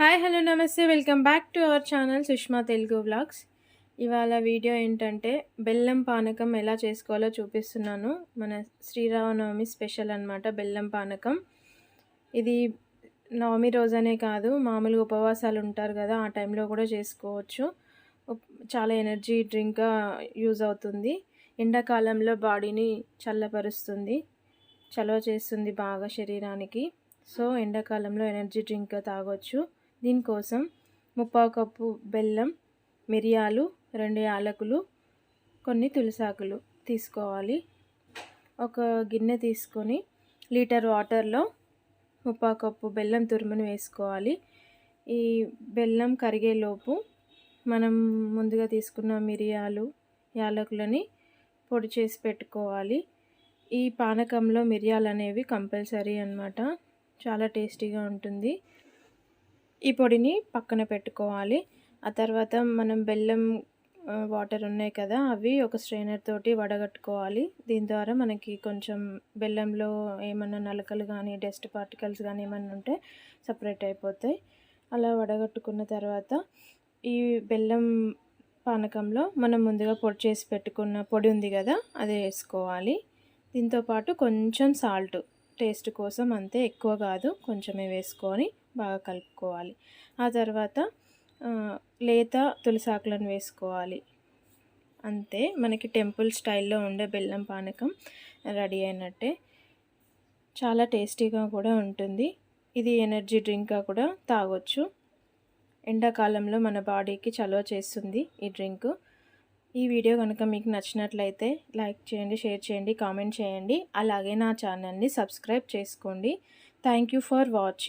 Hi hello namaste. Welcome back to our channel Sushma Telugu vlogs. ఇవాళ video ఏంటంటే బెల్లం పానకం ఎలా చేసుకోవాలో చూపిస్తున్నాను. మన శ్రీరామనవమి స్పెషల్ అనమాట బెల్లం పానకం. ఇది నవమి రోజనే కాదు మామూలుగా ఉపవాసాలు ఉంటారు కదా ఆ టైంలో కూడా చేసుకోవచ్చు. చాలా ఎనర్జీ డ్రింక్గా యూజ్ అవుతుంది. ఎండాకాలంలో బాడీని చల్లపరుస్తుంది. చలవ చేస్తుంది బాగా శరీరానికి. సో ఎండాకాలంలో ఎనర్జీ డ్రింక్ తాగొచ్చు. దీనికోసం ముప్పావు కప్పు బెల్లం మిరియాలు రెండు యాలకులు కొన్ని తులసాకులు తీసుకోవాలి. ఒక గిన్నె తీసుకొని లీటర్ వాటర్లో ముప్పావు కప్పు బెల్లం తురుమును వేసుకోవాలి. ఈ బెల్లం కరిగేలోపు మనం ముందుగా తీసుకున్న మిరియాలు యాలకులని పొడి చేసి పెట్టుకోవాలి. ఈ పానకంలో మిరియాలు అనేవి కంపల్సరీ అనమాట చాలా టేస్టీగా ఉంటుంది. ఈ పొడిని పక్కన పెట్టుకోవాలి. ఆ తర్వాత మనం బెల్లం వాటర్ ఉన్నాయి కదా అవి ఒక స్ట్రైనర్ తోటి వడగట్టుకోవాలి. దీని ద్వారా మనకి కొంచెం బెల్లంలో ఏమన్నా నలకలు కానీ డస్ట్ పార్టికల్స్ కానీ ఏమన్నా ఉంటే సపరేట్ అయిపోతాయి. అలా వడగట్టుకున్న తర్వాత ఈ బెల్లం పానకంలో మనం ముందుగా పొడి చేసి పెట్టుకున్న పొడి ఉంది కదా అది వేసుకోవాలి. దీంతోపాటు కొంచెం సాల్ట్ టేస్ట్ కోసం అంతే ఎక్కువ కాదు కొంచెమే వేసుకొని బాగా కలుపుకోవాలి. ఆ తర్వాత లేత తులసాకులను వేసుకోవాలి. అంతే మనకి టెంపుల్ స్టైల్లో ఉండే బెల్లం పానకం రెడీ అయినట్టే. చాలా టేస్టీగా కూడా ఉంటుంది. ఇది ఎనర్జీ డ్రింక్గా కూడా తాగొచ్చు. ఎండాకాలంలో మన బాడీకి చలవ చేస్తుంది ఈ డ్రింక్. ఈ వీడియో కనుక మీకు నచ్చినట్లయితే లైక్ చేయండి షేర్ చేయండి కామెంట్ చేయండి. అలాగే నా ఛానల్ని సబ్స్క్రైబ్ చేసుకోండి. Thank for watching.